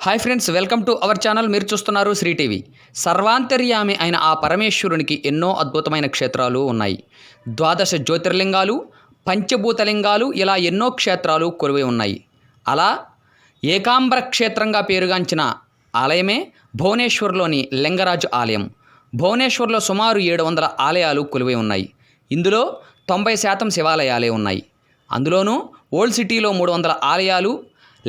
Hi friends welcome to our channel. మీరు చూస్తున్నారు శ్రీటీవీ సర్వాంతర్యామి అయిన ఆ పరమేశ్వరునికి ఎన్నో అద్భుతమైన క్షేత్రాలు ఉన్నాయి. ద్వాదశ జ్యోతిర్లింగాలు పంచభూతలింగాలు ఇలా ఎన్నో క్షేత్రాలు కొలువై ఉన్నాయి. అలా ఏకాంబర క్షేత్రంగా పేరుగాంచిన ఆలయమే భువనేశ్వర్లోని లింగరాజు ఆలయం. భువనేశ్వర్లో సుమారు ఏడు వందల ఆలయాలు కొలువై ఉన్నాయి. ఇందులో తొంభై శాతం శివాలయాలే ఉన్నాయి. అందులోనూ ఓల్డ్ సిటీలో మూడు వందల ఆలయాలు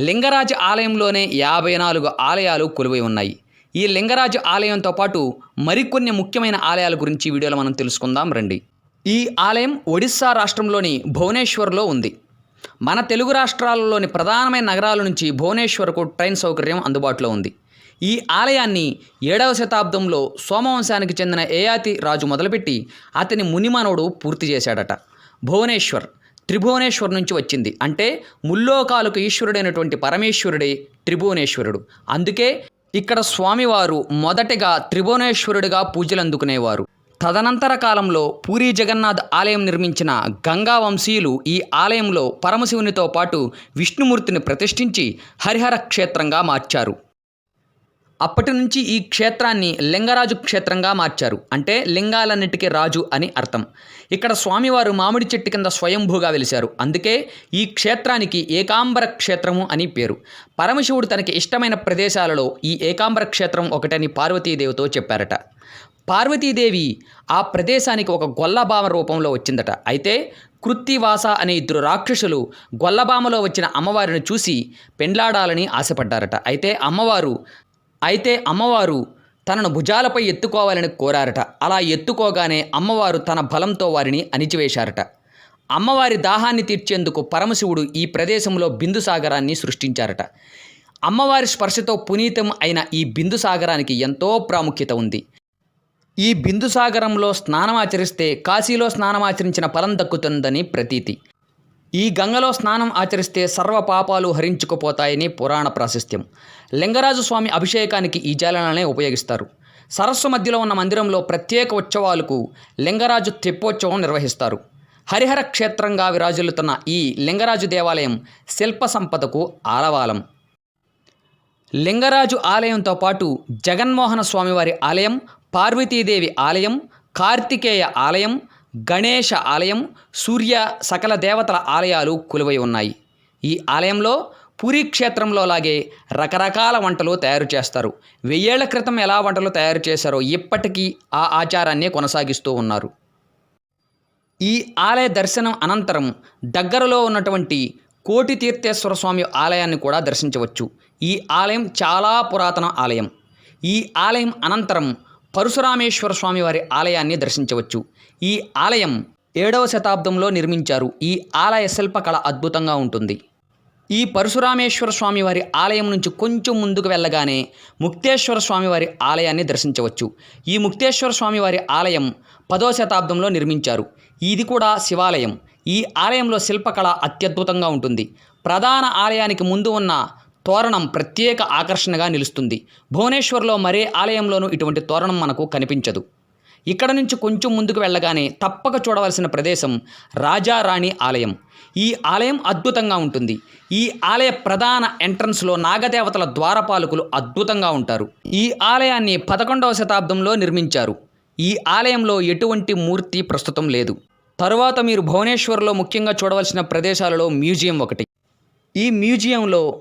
లింగరాజు ఆలయంలోనే యాభై నాలుగు ఆలయాలు కొలువై ఉన్నాయి. ఈ లింగరాజు ఆలయంతో పాటు మరికొన్ని ముఖ్యమైన ఆలయాల గురించి వీడియోలో మనం తెలుసుకుందాం రండి. ఈ ఆలయం ఒడిస్సా రాష్ట్రంలోని భువనేశ్వర్లో ఉంది. మన తెలుగు రాష్ట్రాలలోని ప్రధానమైన నగరాల నుంచి భువనేశ్వర్కు ట్రైన్ సౌకర్యం అందుబాటులో ఉంది. ఈ ఆలయాన్ని ఏడవ శతాబ్దంలో సోమవంశానికి చెందిన ఏయాతి రాజు మొదలుపెట్టి అతని మునిమానవుడు పూర్తి చేశాడట. భువనేశ్వర్ త్రిభువనేశ్వర్ నుంచి వచ్చింది. అంటే ముల్లోకాలకు ఈశ్వరుడైనటువంటి పరమేశ్వరుడే త్రిభువనేశ్వరుడు. అందుకే ఇక్కడ స్వామివారు మొదటగా త్రిభువనేశ్వరుడిగా పూజలు అందుకునేవారు. తదనంతర కాలంలో పూరీ జగన్నాథ్ ఆలయం నిర్మించిన గంగా వంశీయులు ఈ ఆలయంలో పరమశివునితో పాటు విష్ణుమూర్తిని ప్రతిష్ఠించి హరిహర క్షేత్రంగా మార్చారు. అప్పటి నుంచి ఈ క్షేత్రాన్ని లింగరాజు క్షేత్రంగా మార్చారు. అంటే లింగాలన్నిటికీ రాజు అని అర్థం. ఇక్కడ స్వామివారు మామిడి చెట్టు కింద స్వయంభూగా వెలిశారు. అందుకే ఈ క్షేత్రానికి ఏకాంబర క్షేత్రము అని పేరు. పరమశివుడు తనకి ఇష్టమైన ప్రదేశాలలో ఈ ఏకాంబర క్షేత్రం ఒకటని పార్వతీదేవితో చెప్పారట. పార్వతీదేవి ఆ ప్రదేశానికి ఒక గొల్లభామ రూపంలో వచ్చిందట. అయితే కృత్తివాస అనే ఇద్దరు రాక్షసులు గొల్లభామలో వచ్చిన అమ్మవారిని చూసి పెండ్లాడాలని ఆశపడ్డారట. అయితే అమ్మవారు అయితే అమ్మవారు తనను భుజాలపై ఎత్తుకోవాలని కోరారట. అలా ఎత్తుకోగానే అమ్మవారు తన బలంతో వారిని అణిచివేశారట. అమ్మవారి దాహాన్ని తీర్చేందుకు పరమశివుడు ఈ ప్రదేశంలో బిందుసాగరాన్ని సృష్టించారట. అమ్మవారి స్పర్శతో పునీతం అయిన ఈ బిందుసాగరానికి ఎంతో ప్రాముఖ్యత ఉంది. ఈ బిందుసాగరంలో స్నానమాచరిస్తే కాశీలో స్నానమాచరించిన ఫలం దక్కుతుందని ప్రతీతి. ఈ గంగలో స్నానం ఆచరిస్తే సర్వ పాపాలు హరించుకుపోతాయని పురాణ ప్రాశస్త్యం. లింగరాజు స్వామి అభిషేకానికి ఈ జలాలనే ఉపయోగిస్తారు. సరస్సు మధ్యలో ఉన్న మందిరంలో ప్రత్యేక ఉత్సవాలకు లింగరాజు తెప్పోత్సవం నిర్వహిస్తారు. హరిహర క్షేత్రంగా విరాజిల్లుతున్న ఈ లింగరాజు దేవాలయం శిల్ప సంపదకు ఆలవాలం. లింగరాజు ఆలయంతో పాటు జగన్మోహన స్వామివారి ఆలయం పార్వతీదేవి ఆలయం కార్తికేయ ఆలయం గణేష ఆలయం సూర్య సకల దేవతల ఆలయాలు కొలువై ఉన్నాయి. ఈ ఆలయంలో పూరీ క్షేత్రంలో లాగే రకరకాల వంటలు తయారు చేస్తారు. వెయ్యేళ్ళ క్రితం ఎలా వంటలు తయారు చేశారో ఇప్పటికీ ఆ ఆచారాన్ని కొనసాగిస్తూ ఉన్నారు. ఈ ఆలయ దర్శనం అనంతరం దగ్గరలో ఉన్నటువంటి కోటి తీర్థేశ్వర స్వామి ఆలయాన్ని కూడా దర్శించవచ్చు. ఈ ఆలయం చాలా పురాతన ఆలయం. ఈ ఆలయం అనంతరం పరశురామేశ్వర స్వామి వారి ఆలయాన్ని దర్శించవచ్చు. ఈ ఆలయం ఏడవ శతాబ్దంలో నిర్మించారు. ఈ ఆలయ శిల్పకళ అద్భుతంగా ఉంటుంది. ఈ పరశురామేశ్వర స్వామి వారి ఆలయం నుంచి కొంచెం ముందుకు వెళ్ళగానే ముక్తేశ్వర స్వామి వారి ఆలయాన్ని దర్శించవచ్చు. ఈ ముక్తేశ్వర స్వామి వారి ఆలయం పదో శతాబ్దంలో నిర్మించారు. ఇది కూడా శివాలయం. ఈ ఆలయంలో శిల్పకళ అత్యద్భుతంగా ఉంటుంది. ప్రధాన ఆలయానికి ముందు ఉన్న తోరణం ప్రత్యేక ఆకర్షణగా నిలుస్తుంది. భువనేశ్వర్లో మరే ఆలయంలోనూ ఇటువంటి తోరణం మనకు కనిపించదు. ఇక్కడ నుంచి కొంచెం ముందుకు వెళ్ళగానే తప్పక చూడవలసిన ప్రదేశం రాజారాణి ఆలయం. ఈ ఆలయం అద్భుతంగా ఉంటుంది. ఈ ఆలయ ప్రధాన ఎంట్రన్స్లో నాగదేవతల ద్వారపాలకులు అద్భుతంగా ఉంటారు. ఈ ఆలయాన్ని పదకొండవ శతాబ్దంలో నిర్మించారు. ఈ ఆలయంలో ఎటువంటి మూర్తి ప్రస్తుతం లేదు. తరువాత మీరు భువనేశ్వర్లో ముఖ్యంగా చూడవలసిన ప్రదేశాలలో మ్యూజియం ఒకటి. ఈ మ్యూజియంలో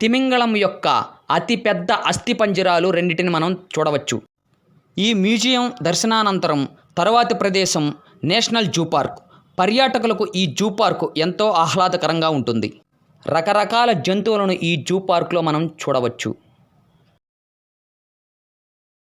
తిమింగళం యొక్క అతిపెద్ద అస్థిపంజరాలు రెండింటిని మనం చూడవచ్చు. ఈ మ్యూజియం దర్శనానంతరం తరువాతి ప్రదేశం నేషనల్ జూ పార్క్. పర్యాటకులకు ఈ జూ పార్క్ ఎంతో ఆహ్లాదకరంగా ఉంటుంది. రకరకాల జంతువులను ఈ జూ పార్క్లో మనం చూడవచ్చు.